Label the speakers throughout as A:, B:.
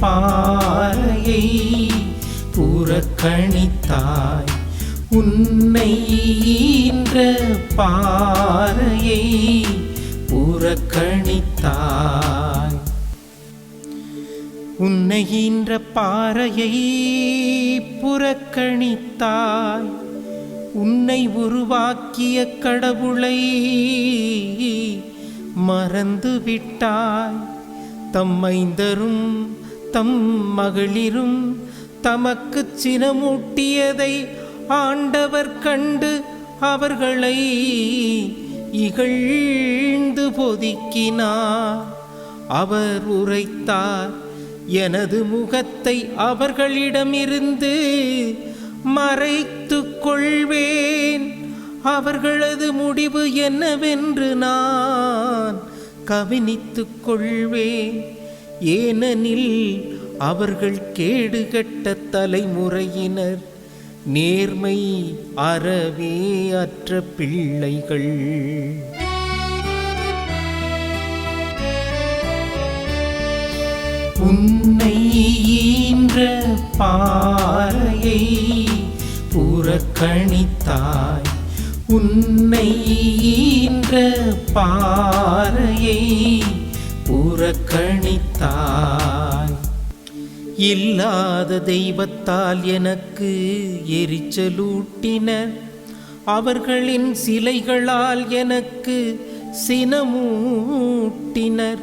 A: பாறையை புறக்கணித்தாய். உன்னை ஈன்ற பாறையை புறக்கணித்தாய். உன்னை ஈன்ற பாறையை புறக்கணித்தாய். உன்னை உருவாக்கிய கடவுளை மறந்துவிட்டாய். தம்மைந்தரும் தம் மகளிரும் தமக்கு சினமூட்டியதை ஆண்டவர் கண்டு அவர்களை இகழ்ந்து பொதுக்கினார். அவர் உரைத்தார் எனது முகத்தை அவர்களிடமிருந்து மறைத்து கொள்வேன். அவர்களது முடிவு என்னவென்று நான் கவனித்து கொள்வேன். ஏனெனில் அவர்கள் கேடுகட்ட தலைமுறையினர். நேர்மை அறவே அற்ற பிள்ளைகள். உன்னை ஈன்ற பாறையை புறக்கணித்தாய். உன்னை ஈன்ற பாறையை புறக்கணித்தாய் இல்லாத தெய்வத்தால் எனக்கு எரிச்சலூட்டினர் அவர்களின் சிலைகளால் எனக்கு சினமூட்டினர்.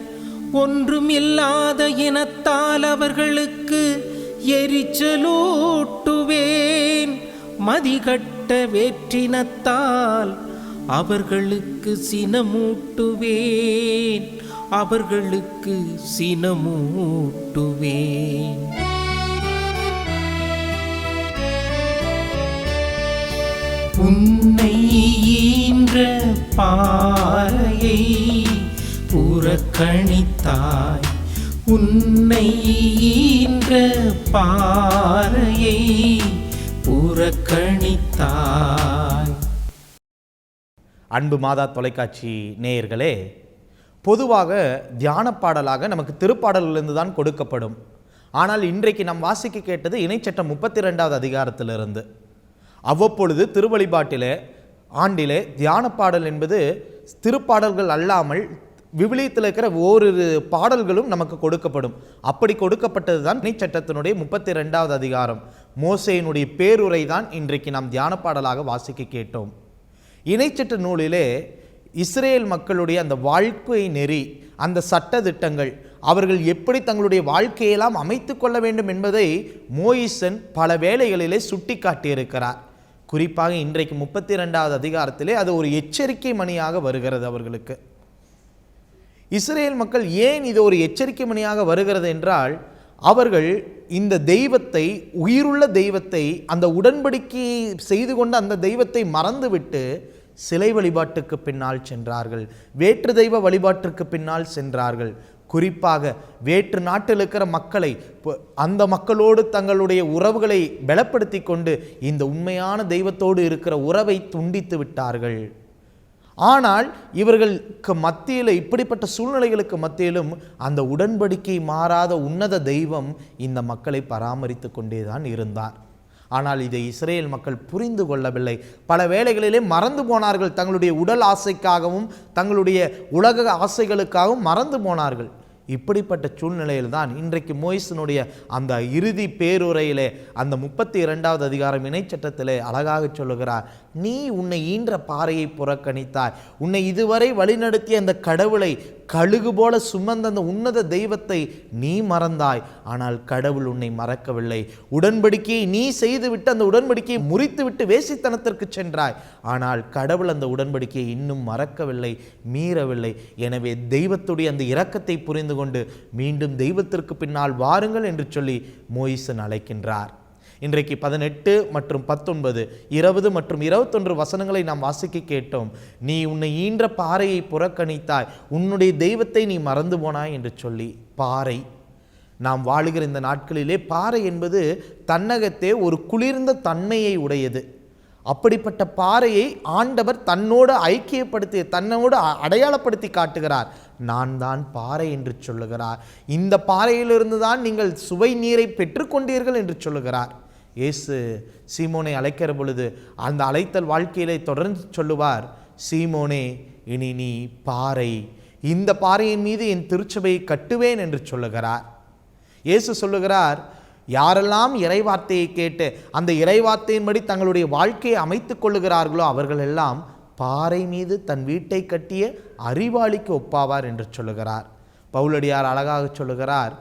A: ஒன்றுமில்லாத இனத்தால் அவர்களுக்கு எரிச்சலூட்டுவேன். மதிகட்ட வேற்றினத்தால் அவர்களுக்கு சினமூட்டுவேன். அவர்களுக்கு சினமூட்டுவேன். உன்னை ஈன்ற பாறையை புறக்கணித்தாய். உன்னை ஈன்ற பாறையை புறக்கணித்தாய்.
B: அன்பு மாதா தொலைக்காட்சி நேயர்களே பொதுவாக தியான பாடலாக நமக்கு திருப்பாடலிலிருந்து தான் கொடுக்கப்படும். ஆனால் இன்றைக்கு நாம் வாசிக்க கேட்டது இணைச்சட்டம் முப்பத்தி ரெண்டாவது அதிகாரத்திலிருந்து. அவ்வப்பொழுது திருவழிபாட்டிலே ஆண்டிலே தியான பாடல் என்பது திருப்பாடல்கள் அல்லாமல் விவிலியத்தில் இருக்கிற ஓரிரு பாடல்களும் நமக்கு கொடுக்கப்படும். அப்படி கொடுக்கப்பட்டது தான் இணைச்சட்டத்தினுடைய முப்பத்தி ரெண்டாவது அதிகாரம். மோசையினுடைய பேருரை தான் இன்றைக்கு நாம் தியான பாடலாக வாசிக்க கேட்டோம். இணைச்சட்ட நூலிலே இஸ்ரேல் மக்களுடைய அந்த வாழ்க்கை நெறி அந்த சட்ட திட்டங்கள் அவர்கள் எப்படி தங்களுடைய வாழ்க்கையெல்லாம் அமைத்து கொள்ள வேண்டும் என்பதை மோயிசன் பல வேளைகளிலே சுட்டி காட்டியிருக்கிறார் குறிப்பாக இன்றைக்கு முப்பத்தி ரெண்டாவது அதிகாரத்திலே அது ஒரு எச்சரிக்கை மணியாக வருகிறது அவர்களுக்கு. இஸ்ரேல் மக்கள் ஏன் இது ஒரு எச்சரிக்கை மணியாக வருகிறது என்றால் அவர்கள் இந்த தெய்வத்தை உயிருள்ள தெய்வத்தை அந்த உடன்படிக்கை செய்து கொண்ட அந்த தெய்வத்தை மறந்துவிட்டு சிலை வழிபாட்டுக்கு பின்னால் சென்றார்கள். வேற்று தெய்வ வழிபாட்டிற்கு பின்னால் சென்றார்கள். குறிப்பாக வேற்று நாட்டில் இருக்கிற மக்களை அந்த மக்களோடு தங்களுடைய உறவுகளை பலப்படுத்தி கொண்டு இந்த உண்மையான தெய்வத்தோடு இருக்கிற உறவை துண்டித்து விட்டார்கள். ஆனால் இவர்களுக்கு மத்தியில் இப்படிப்பட்ட சூழ்நிலைகளுக்கு மத்தியிலும் அந்த உடன்படிக்கை மாறாத உன்னத தெய்வம் இந்த மக்களை பராமரித்து கொண்டே தான் இருந்தார். ஆனால் இதை இஸ்ரேல் மக்கள் புரிந்து கொள்ளவில்லை. பல வேளைகளிலே மறந்து போனார்கள். தங்களுடைய உடல் ஆசைக்காகவும் தங்களுடைய உலக ஆசைகளுக்காகவும் மறந்து போனார்கள். இப்படிப்பட்ட சூழ்நிலையில் தான் இன்றைக்கு மோயிசனுடைய அந்த இறுதி பேருரையிலே அந்த முப்பத்தி இரண்டாவது அதிகாரம் இணைச்சட்டத்திலே அழகாக சொல்லுகிறார். நீ உன்னை ஈன்ற பாறையை புறக்கணித்தாய். உன்னை இதுவரை வழிநடத்திய அந்த கடவுளை கழுகு போல சுமந்த அந்த உன்னத தெய்வத்தை நீ மறந்தாய். ஆனால் கடவுள் உன்னை மறக்கவில்லை. உடன்படிக்கையை நீ செய்துவிட்டு அந்த உடன்படிக்கையை முறித்துவிட்டு வேசித்தனத்திற்கு சென்றாய். ஆனால் கடவுள் அந்த உடன்படிக்கையை இன்னும் மறக்கவில்லை மீறவில்லை. எனவே தெய்வத்துடைய அந்த இரக்கத்தை புரிந்து கொண்டு மீண்டும் தெய்வத்திற்கு பின்னால் வாருங்கள் என்று சொல்லி மோயிசன் அழைக்கின்றார். இன்றைக்கு பதினெட்டு மற்றும் பத்தொன்பது இருபது மற்றும் இருபத்தொன்று வசனங்களை நாம் வாசிக்க கேட்டோம். நீ உன்னை ஈன்ற பாறையை புறக்கணித்தாய் உன்னுடைய தெய்வத்தை நீ மறந்து போனாய் என்று சொல்லி பாறை. நாம் வாழுகிற இந்த நாட்களிலே பாறை என்பது தன்னகத்தே ஒரு குளிர்ந்த தன்மையை உடையது. அப்படிப்பட்ட பாறையை ஆண்டவர் தன்னோடு ஐக்கியப்படுத்தி தன்னோடு அடையாளப்படுத்தி காட்டுகிறார். நான் தான் பாறை என்று சொல்லுகிறார். இந்த பாறையிலிருந்து தான் நீங்கள் சுவை நீரை பெற்றுக்கொண்டீர்கள் என்று சொல்லுகிறார். இயேசு சீமோனை அழைக்கிற பொழுது அந்த அழைத்தல் வாழ்க்கையிலே தொடர்ந்து சொல்லுவார் சீமோனே இனி நீ பாறை. இந்த பாறையின் மீது என் திருச்சபையை கட்டுவேன் என்று சொல்லுகிறார். இயேசு சொல்லுகிறார் யாரெல்லாம் இறைவார்த்தையை கேட்டு அந்த இறைவார்த்தையின்படி தங்களுடைய வாழ்க்கையை அமைத்துக் கொள்ளுகிறார்களோ அவர்கள் எல்லாம் பாறை மீது தன் வீட்டை கட்டிய அறிவாளிக்கு ஒப்பாவார் என்று சொல்லுகிறார். பவுலடியார் அழகாக சொல்லுகிறார்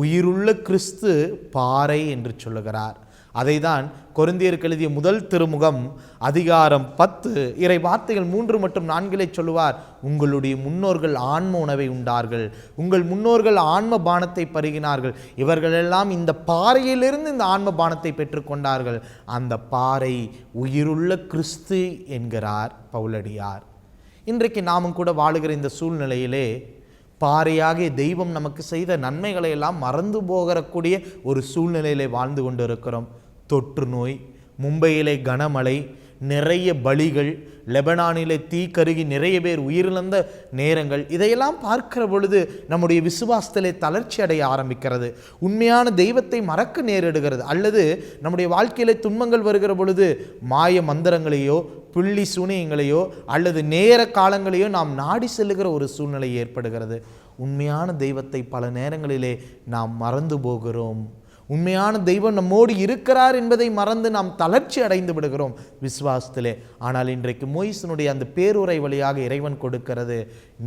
B: உயிருள்ள கிறிஸ்து பாறை என்று சொல்லுகிறார். அதைதான் கொருந்தியருக்கு எழுதிய முதல் திருமுகம் அதிகாரம் பத்து. இறை வார்த்தைகள் மூன்று மற்றும் நான்கிலே சொல்லுவார் உங்களுடைய முன்னோர்கள் ஆன்ம உணவை உண்டார்கள். உங்கள் முன்னோர்கள் ஆன்ம பானத்தை பருகினார்கள். இவர்களெல்லாம் இந்த பாறையிலிருந்து இந்த ஆன்ம பானத்தை பெற்றுக்கொண்டார்கள் அந்த பாறை உயிருள்ள கிறிஸ்து என்கிறார் பவுலடியார். இன்றைக்கு நாமும் கூட வாழுகிற இந்த சூழ்நிலையிலே பாறையாகிய தெய்வம் நமக்கு செய்த நன்மைகளை எல்லாம் மறந்து போகிறக்கூடிய ஒரு சூழ்நிலையிலே வாழ்ந்து கொண்டிருக்கிறோம். தொற்று நோய் மும்பையிலே கனமழை நிறைய பலிகள் லெபனானிலே தீ கருகி நிறைய பேர் உயிரிழந்த நேரங்கள் இதையெல்லாம் பார்க்கிற பொழுது நம்முடைய விசுவாசத்திலே தளர்ச்சி அடைய ஆரம்பிக்கிறது. உண்மையான தெய்வத்தை மறக்க நேரிடுகிறது. அல்லது நம்முடைய வாழ்க்கையிலே துன்பங்கள் வருகிற பொழுது மாய மந்திரங்களையோ புள்ளி சூனியங்களையோ அல்லது நேர காலங்களையோ நாம் நாடி செல்லுகிற ஒரு சூழ்நிலை ஏற்படுகிறது. உண்மையான தெய்வத்தை பல நேரங்களிலே நாம் மறந்து போகிறோம். உண்மையான தெய்வம் நம்மோடு இருக்கிறார் என்பதை மறந்து நாம் தளர்ச்சி அடைந்து விடுகிறோம் விசுவாசத்திலே. ஆனால் இன்றைக்கு மொய்சனுடைய அந்த பேருரை வழியாக இறைவன் கொடுக்கிறது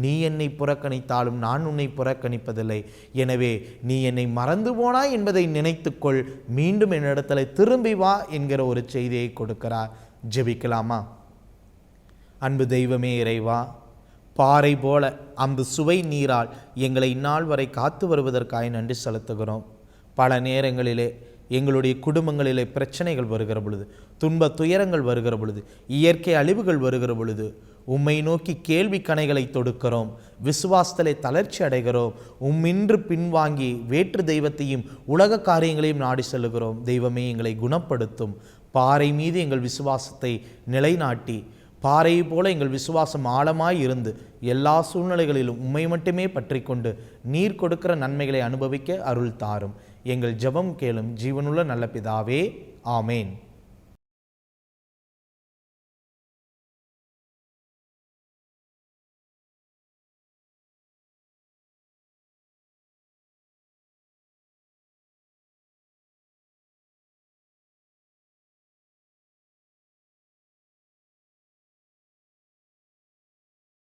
B: நீ என்னை புறக்கணித்தாலும் நான் உன்னை புறக்கணிப்பதில்லை. எனவே நீ என்னை மறந்து போனாய் என்பதை நினைத்துக்கொள். மீண்டும் என்னிடத்தில் திரும்பி வா என்கிற ஒரு செய்தியை கொடுக்கிறார். ஜெபிக்கலாமா? அன்பு தெய்வமே இறைவா பாறை போல அந்த சுவை நீரால் எங்களை இந்நாள் வரை காத்து வருவதற்காக நன்றி செலுத்துகிறோம். பல நேரங்களிலே எங்களுடைய குடும்பங்களிலே பிரச்சனைகள் வருகிற பொழுது துன்ப துயரங்கள் வருகிற பொழுது இயற்கை அழிவுகள் வருகிற பொழுது உம்மை நோக்கி கேள்வி கணைகளை தொடுக்கிறோம் விசுவாசத்திலே தளர்ச்சி அடைகிறோம் உம்மின்று பின்வாங்கி வேற்று தெய்வத்தையும் உலக காரியங்களையும் நாடி செல்லுகிறோம். தெய்வமே எங்களை குணப்படுத்தும். பாறை மீது எங்கள் விசுவாசத்தை நிலைநாட்டி பாறையை போல எங்கள் விசுவாசம் ஆழமாய் இருந்து எல்லா சூழ்நிலைகளிலும் உம்மை மட்டுமே பற்றி கொண்டு நீர் கொடுக்கிற நன்மைகளை அனுபவிக்க அருள் தாரும். எங்கள் ஜெபம் கேளும் ஜீவனுள்ள நல்ல பிதாவே ஆமேன்.